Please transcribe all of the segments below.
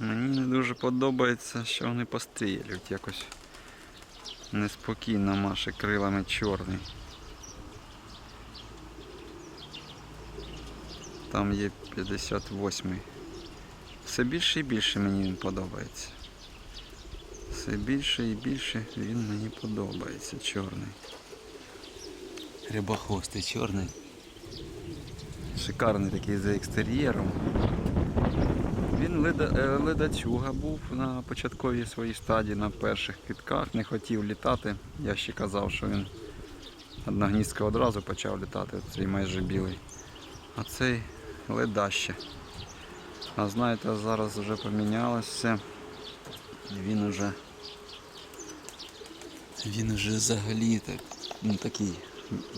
Мені не дуже подобається, що вони пострілюють якось неспокійно маше крилами чорний. Там є 58-й. Все більше і більше мені він подобається. Все більше і більше він мені подобається, чорний. Рябохвостий чорний. Шикарний такий за екстер'єром. Він е, ледацюга був на початковій своїй стадії, на перших китках, не хотів літати. Я ще казав, що він одногніздка одразу почав літати, цей майже білий. А цей ледаще. А знаєте, зараз вже помінялося. Він уже. Він уже взагалі так, ну, такий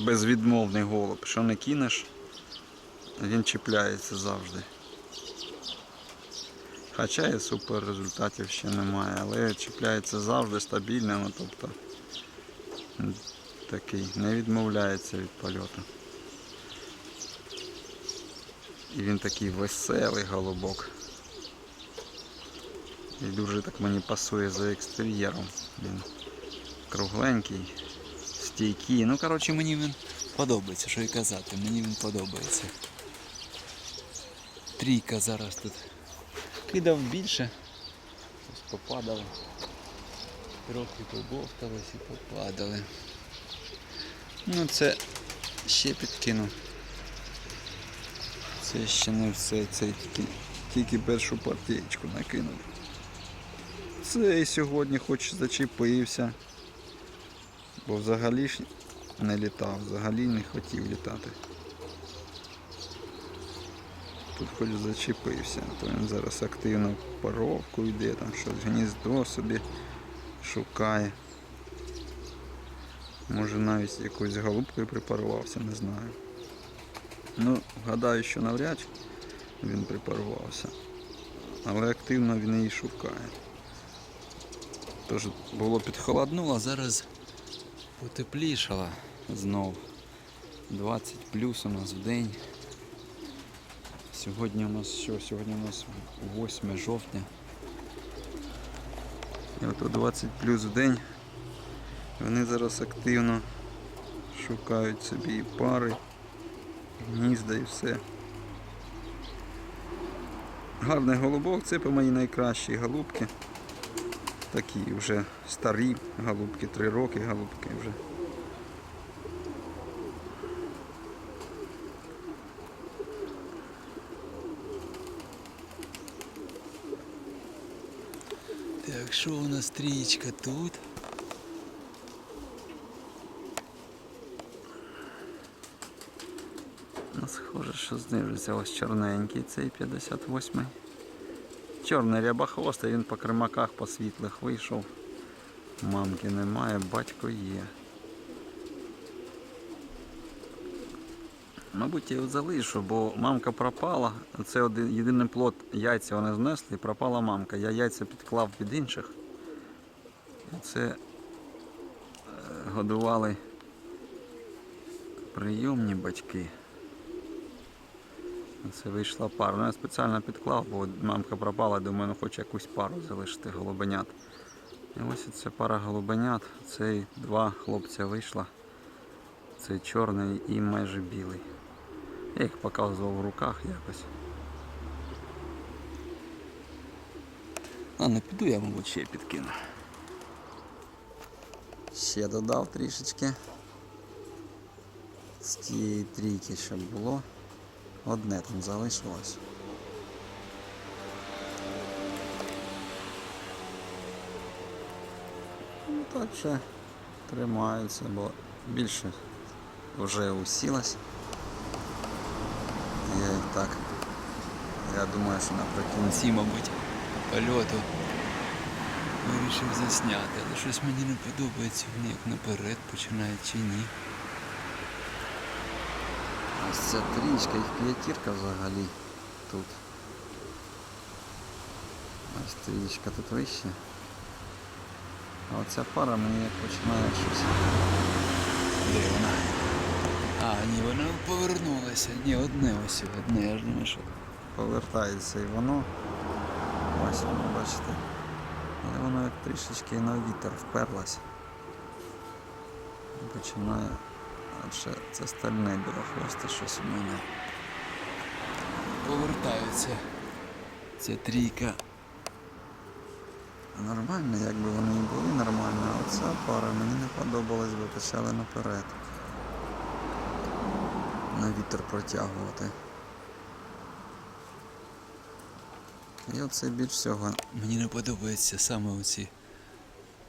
безвідмовний голуб. Що не кинеш, він чіпляється завжди. І супер результатів ще немає, але чіпляється завжди стабільно, ну, тобто такий не відмовляється від польоту. І він такий веселий голубок. І дуже так мені пасує за екстер'єром. Він кругленький, стійкий. Ну, коротше, мені він подобається, що й казати, мені він подобається. Трійка зараз тут кидав більше. Ось попадало. Трохи побовталось і попадали. Ну це ще підкину. Це ще не все, це тільки, тільки першу партієчку накинув. Цей сьогодні хоч зачепився. Бо взагалі ж не літав, взагалі не хотів літати. Тут хоч зачепився, то він зараз активно паровку йде, там щось гніздо собі шукає. Може навіть якоюсь голубкою припарувався, не знаю. Ну, гадаю, що навряд він припарувався. Але активно він її шукає. Тож було підхолоднуло, зараз потеплішало знов. 20 плюс у нас в день. Сьогодні у нас що? Сьогодні у нас 8 жовтня. І от 20 плюс в день вони зараз активно шукають собі і пари, гнізда і все. Гарний голубок, це по моїй найкращі голубки. Такі вже старі голубки, 3 роки голубки вже. Так, що у нас трієчка тут? Ну, схоже, що знижується ось чорненький цей 58-й. Чорний рябохвостий, він по кримаках по світлих вийшов. Мамки немає, батько є. Мабуть, я його залишу, бо мамка пропала. Це один єдиний плод яйця вони знесли, і пропала мамка. Я яйця підклав від інших. Це е, годували прийомні батьки. Це вийшла пара. Ну, я спеціально підклав, бо мамка пропала, думаю, ну хоч якусь пару залишити голубенят. І ось ця пара голубенят. Цей два хлопця вийшла. Цей чорний і майже білий. Я їх показував в руках якось. А не піду я, мабуть, ще підкину. Ще додав трішечки. З тієї трійки, що було. Одне там залишилось. Ну так ще тримаються, бо більше вже усілась. Я і так. Я думаю, що наприкінці, мабуть, польоту вирішив засняти, але щось мені не подобається, вони як наперед починають чи ні. Ось ця трічка, їх п'ятірка взагалі тут. Ось трічка тут вище. А оця пара мені починає щось. Де вона? А, ні, вона повернулася. Ні, одне ось одне. Я ж думаю, що повертається і воно. Ось воно, бачите. Але воно як трішечки на вітер вперлось. Починає. Адже це стальне білохвосте щось у мене. Повертаються. Ця трійка. Нормально, якби вони і були нормально, а оця пара мені не подобалась, бо почали наперед. На вітер протягувати. І оце більш всього. Мені не подобається саме оці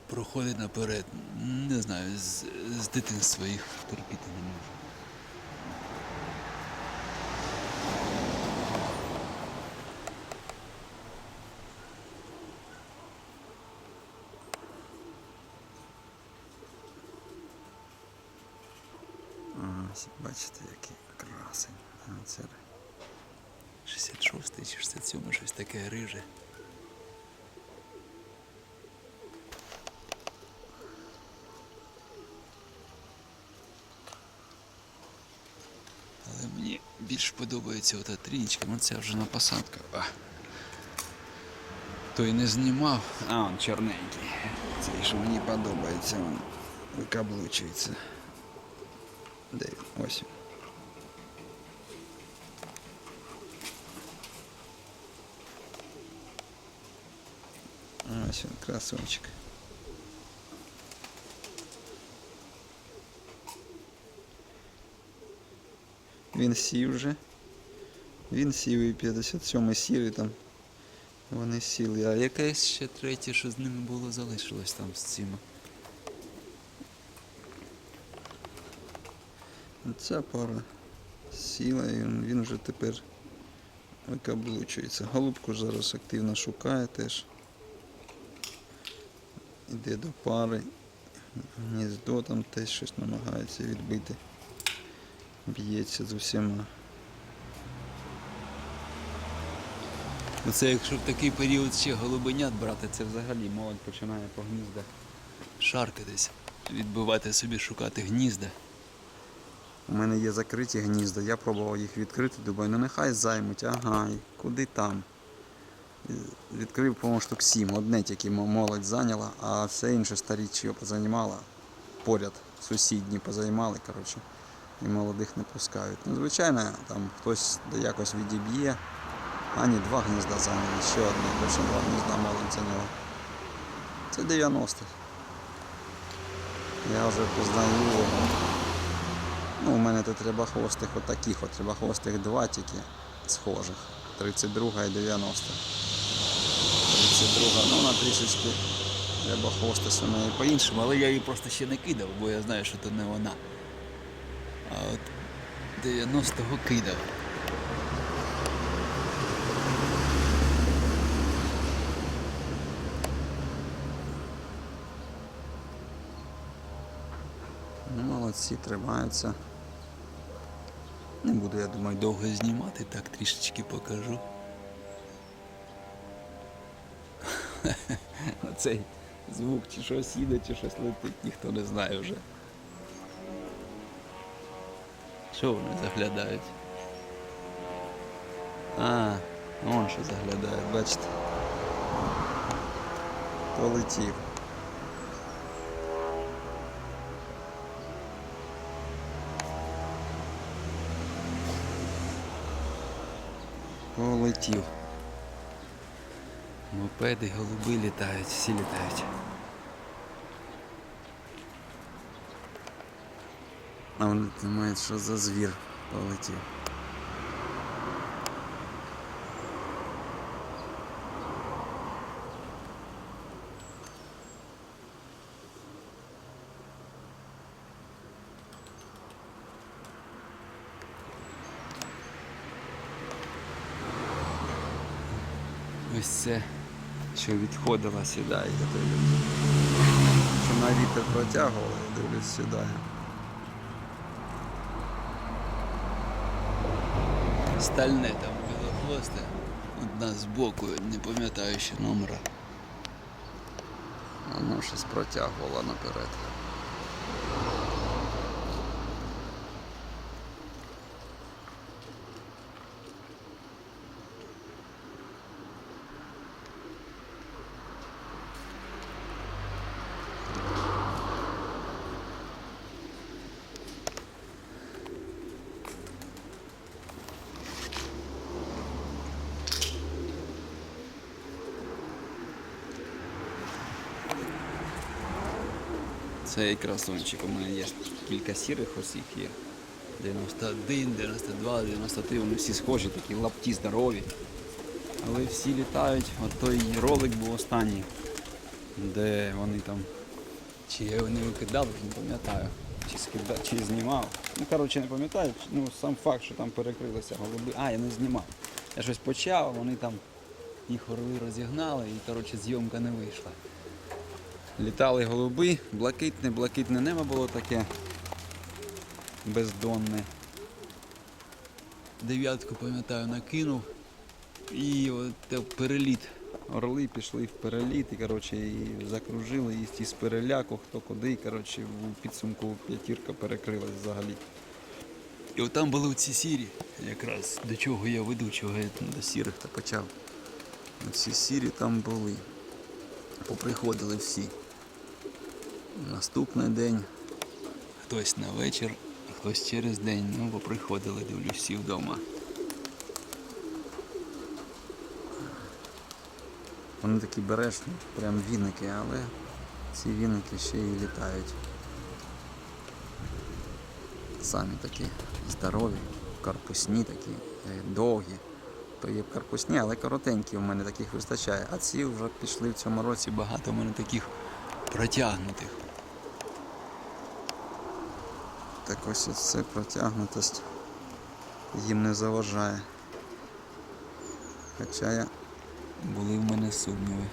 проходи наперед. Не знаю, з, з дитинства їх терпіти не можу. Ось, бачите, який красень. Це 66 чи 67 щось таке риже. Але мені більш подобається ота трічка, ну це вже на посадках. Той не знімав. А, он чорненький. Цей, що мені подобається, він викаблучується. Де він? Ось. Ось він, красунчик. Він сів вже. Він сів і 57 сірий там. Вони сіли. А Якесь ще третє, що з ними було, залишилось там з цими. Ця пара сіла і він, вже тепер викаблучується. Голубку зараз активно шукає теж. Іде до пари. Гніздо там теж щось намагається відбити. Б'ється з усіма. Оце якщо в такий період ще голубенят брати, це взагалі молодь починає по гніздах шаркатись, відбивати собі, шукати гнізда. У мене є закриті гнізда, я пробував їх відкрити, думаю, ну нехай займуть, ага, куди там. Відкрив, по-моєму, штук 7, одне тільки молодь зайняла, а все інше старі чого позаймала. Поряд сусідні позаймали, коротше, і молодих не пускають. Ну, звичайно, там хтось якось відіб'є. А ні, два гнізда зайняли, ще одне, більше два гнізда молодь зайняла. Це 90-х. Я вже познаю. Ну, у мене тут рябохвостих отаких от рябохвостих два тільки схожих. 32 і 90. 32, ну вона трішечки рябохвостись у неї По-іншому, але я її просто ще не кидав, бо я знаю, що то не вона. А от 90-го кидав. Ну, молодці, тримаються. Не буду, я думаю, довго. Знімати, так трішечки покажу. На цей звук чи щось їде, чи щось летить, ніхто не знає вже. Що вони заглядають? А, вон що заглядає, бачите. Полетів. Полетів. Мопеди, голуби літають, всі літають. А вони думають, що за звір полетів. Ось це. Що відходила сідає, я дивлюсь. Що на вітер протягувала, я дивлюсь сідає. Стальне там білохвосте. Одна з боку, не пам'ятаю ще номера. Воно щось протягувало наперед. Цей красунчик. У мене є кілька сірих ось є. 91, 92, 93, вони всі схожі, такі лапті здорові. Але всі літають. От той ролик був останній, де вони там. Чи я його не викидав, не пам'ятаю. Чи, скида... чи знімав. Ну, коротше, не пам'ятаю. Ну, сам факт, що там перекрилися голуби. А, я не знімав. Я щось почав, вони там їх орли розігнали і коротше, зйомка не вийшла. Літали голуби, блакитне, блакитне небо було таке бездонне. Дев'ятку, пам'ятаю, накинув. І от переліт. Орли пішли в переліт і, коротше, і закружили їх із переляку, хто куди. Коротше, у підсумку п'ятірка перекрилась взагалі. І от там були ці сірі, якраз до чого я веду, чого я до сірих та почав. Ці сірі там були. Поприходили всі. Наступний день. Хтось на вечір, хтось через день. Ну, поприходили, дивлюсь, всі вдома. Вони такі бережні, прям віники, але ці віники ще й літають. Самі такі здорові, карпусні такі, е, довгі. То є карпусні, але коротенькі у мене таких вистачає. А ці вже пішли в цьому році. Багато в мене таких протягнутих. Так ось це протягнутость їм не заважає. Хоча я Були в мене сумніви.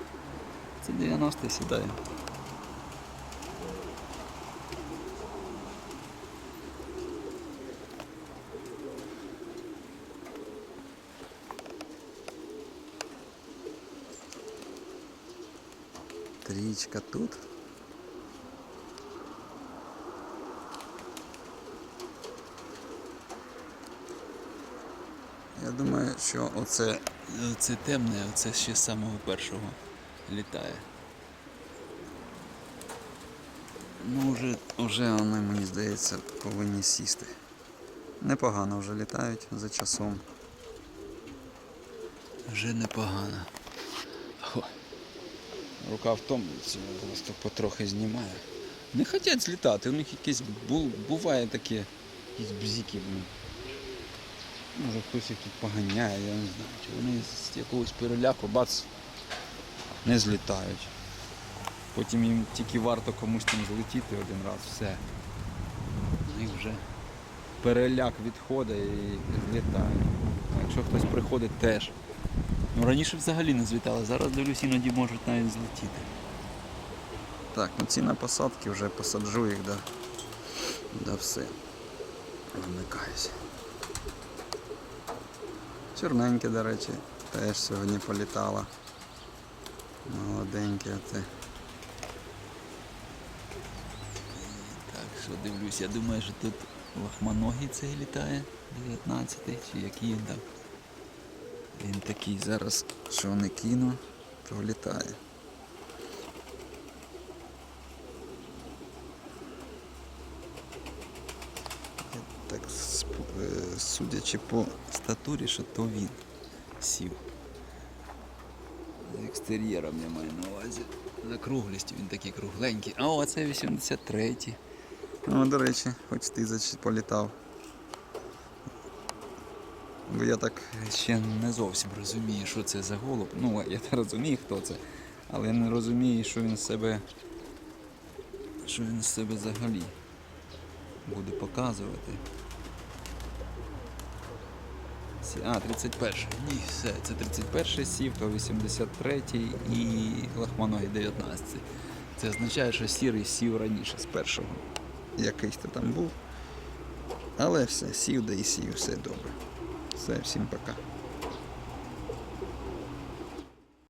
Це 90 сідає. трічка тут. Думаю, що оце Це темне, а це ще з самого першого літає. Ну, вже, вже вони, мені здається, повинні сісти. Непогано вже літають за часом. Вже непогано. Хо. Рука втомлюється, просто потрохи знімаю. Не хочуть злітати, у них якесь бу- буває таке, якісь бзіки. Може хтось їх тут поганяє, я не знаю. Чи вони з якогось переляку бац не злітають. Потім їм тільки варто комусь там злетіти один раз, все. Них вже переляк відходить і злітають. А якщо хтось приходить теж. Ну раніше взагалі не злітали, зараз дивлюсь, іноді можуть навіть злетіти. Так, ну ці на посадки вже посаджу їх, да, да все. Вимикаюся. Чорненьке, до речі, теж сьогодні політала. Молоденьке оце. Так, що дивлюсь, я думаю, що тут лохманогий цей літає, 19-й, чи який там. Він такий зараз, що не кину, то літає. Так, судячи по Статурі, що то він сів. З екстер'єром я маю на увазі. За круглістю він такий кругленький. А о, це 83-й. Ну, до речі, хоч ти політав. Бо я так Ще не зовсім розумію, що це за голуб. Ну, я не розумію, хто це. Але я не розумію, що він себе. Що він себе взагалі буде показувати. А, 31-й. Ні, все, це 31-й сів, то 83-й і Лахманої 19-й. Це означає, що сірий сів раніше з першого. якийсь то там був. Але все, сів да і сів, все добре. Все, всім пока.